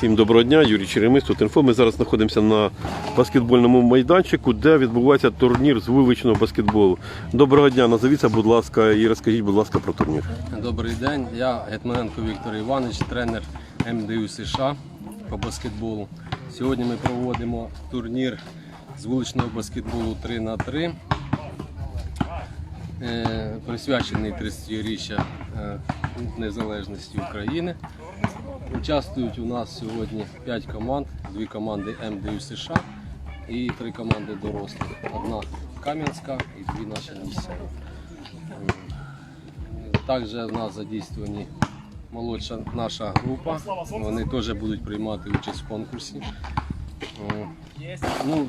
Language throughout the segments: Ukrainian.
Всім доброго дня, Юрій Черемис, тут інфо. Ми зараз знаходимося на баскетбольному майданчику, де відбувається турнір з вуличного баскетболу. Доброго дня, назовіться, будь ласка, і розкажіть, будь ласка, про турнір. Добрий день, я Гетманенко Віктор Іванович, тренер МДУ США по баскетболу. Сьогодні ми проводимо турнір з вуличного баскетболу 3 на 3 е, присвячений 30-річчя е, незалежності України. Участвують у нас сьогодні 5 команд, дві команди МДУ США і три команди дорослих. Одна Кам'янська і дві наші місцеві. Також в нас задійствовані молодша наша група. Вони теж будуть приймати участь в конкурсі. Ну,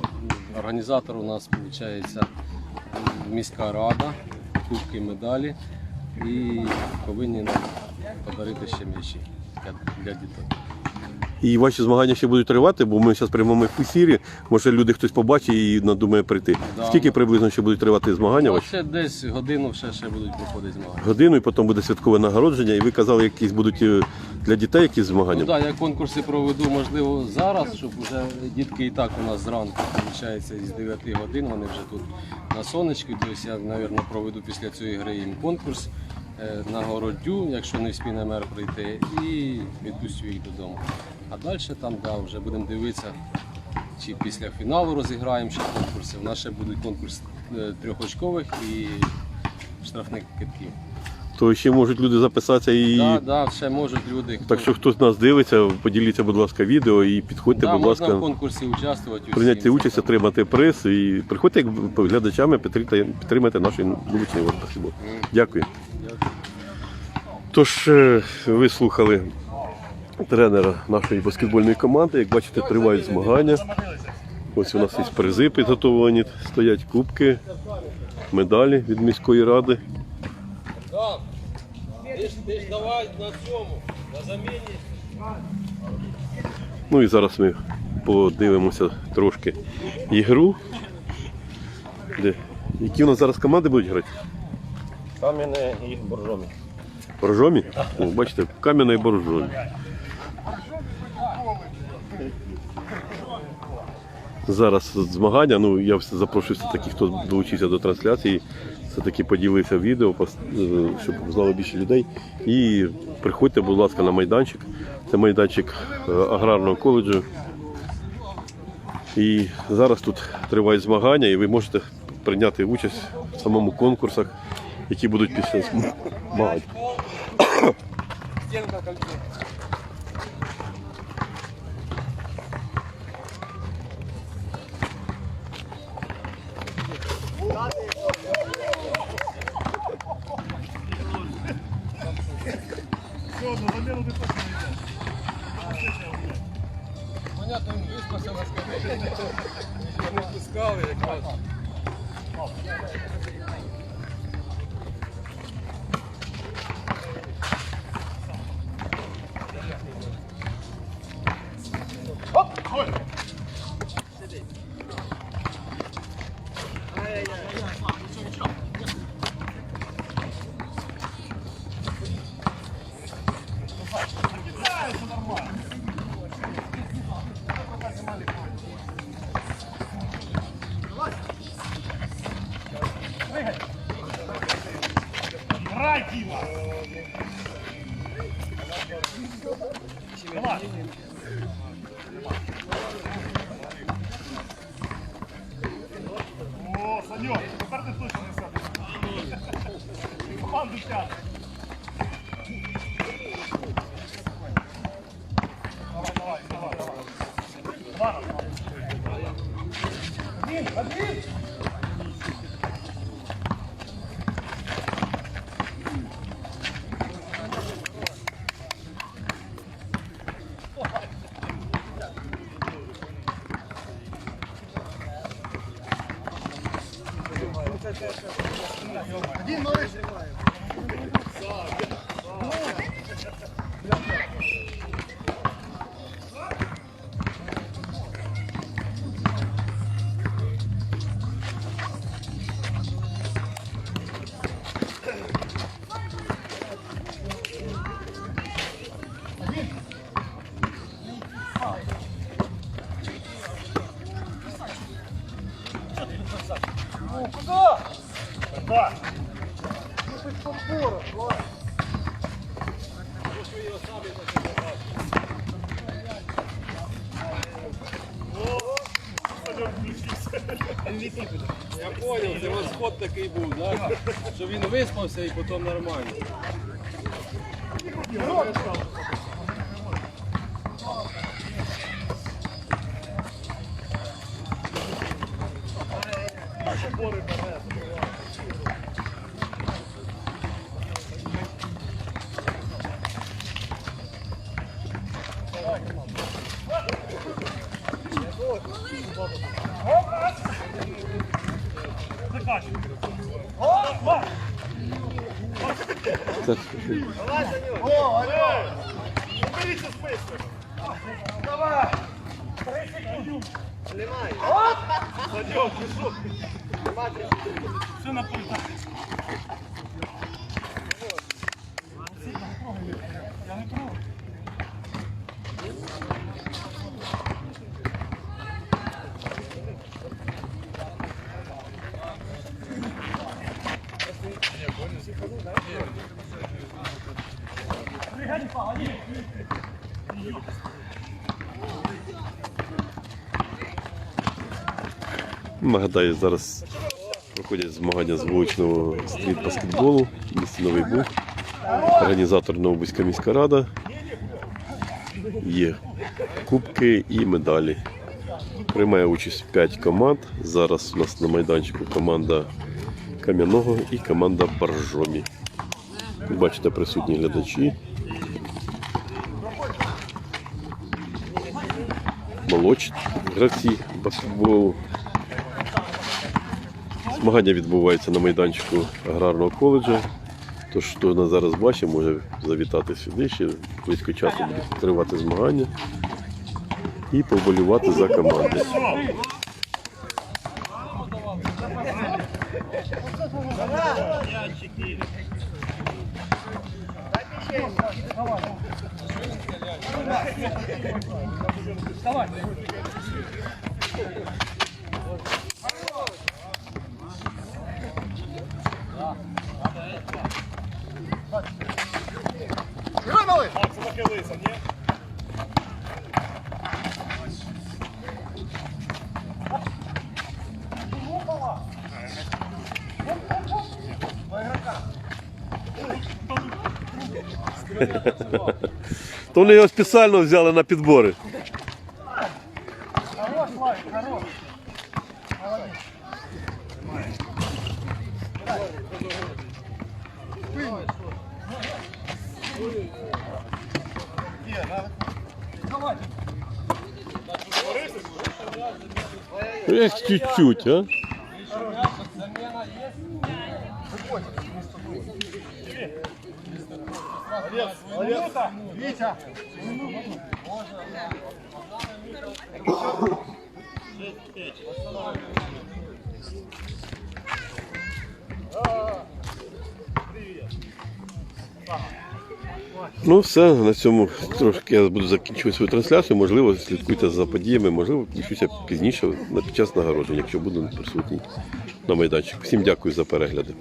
організатор у нас виходить міська рада, кубки медалі і повинні нам подарити ще м'ячі для, для дітей. І ваші змагання ще будуть тривати, бо ми зараз прямо в ефірі. Може люди хтось побачить і надумає прийти. Да. Скільки приблизно ще будуть тривати змагання Ну, ваші? ще десь годину ще, ще будуть проходити змагання. Годину і потім буде святкове нагородження. І ви казали, якісь будуть е, для дітей якісь змагання. Ну так, я конкурси проведу, можливо, зараз, щоб вже дітки і так у нас зранку, виходить, з 9 годин, вони вже тут на сонечку. Тобто я, мабуть, проведу після цієї гри їм конкурс, е, нагородю, якщо не вспіне мер прийти, і відпустю їх додому. А далі там да, вже будемо дивитися, чи після фіналу розіграємо ще конкурси. У нас ще буде конкурс е, трьохочкових і штрафних китків. То ще можуть люди записатися і. Так, да, да, ще можуть люди. Хто... Так що хтось нас дивиться, поділіться, будь ласка, відео і підходьте, да, будь можна ласка. в конкурсі участвувати. Прийняти участь, отримати приз і приходьте як глядачами, підтримайте, підтримайте наш вуличний. Дякую. Дякую. Тож е, ви слухали тренера нашої баскетбольної команди. Як бачите, тривають змагання. Ось у нас є призи підготовлені, стоять кубки, медалі від міської ради. Ти ж, давай на цьому, на заміні. Ну і зараз ми подивимося трошки ігру. Де? Які у нас зараз команди будуть грати? Кам'яне і боржомі. Боржомі? О, бачите, кам'яна і боржомі. Зараз змагання. Ну я запрошую все таки, хто долучився до трансляції, все таки поділився відео, е, щоб знало більше людей. І приходьте, будь ласка, на майданчик. Це майданчик е, аграрного коледжу. І зараз тут тривають змагання, і ви можете прийняти участь в самому конкурсах, які будуть після змагань. Понятно, він виспався на скамейці. Не пускали, якраз. О, Саньок, тепер ти точно не себе. Команду тягне. Давай, давай, давай, давай. Ладно. Один, один. Да. Я зрозумів, це восход такий був, так? Що він виспався і потім нормально. Це О, алло. Уберіться мисли. Давай. Три секунди. Немає. Саньок, ти що? Все на пульта. Я не трогаю. Нагадаю, зараз проходять змагання з вуличного стріт баскетболу в місті Новий Буг. Організатор Новобузька міська рада. Є кубки і медалі. Приймає участь 5 команд. Зараз у нас на майданчику команда Кам'яного і команда Боржомі. Ви Бачите, присутні глядачі. Молодші гравці баскетболу. Змагання відбуваються на майданчику аграрного коледжу. Тож, хто нас зараз бачить, може завітати сюди, ще близько часу будуть тривати змагання і поболювати за команди. То вони його спеціально взяли на підбори. Хорош, Славик, хорош. Як чуть-чуть, а? Витя. Ну все, на цьому трошки я буду закінчувати свою трансляцію. Можливо, слідкуйте за подіями, можливо, включуся пізніше під час нагородження, якщо буду присутній на майданчику. Всім дякую за перегляди.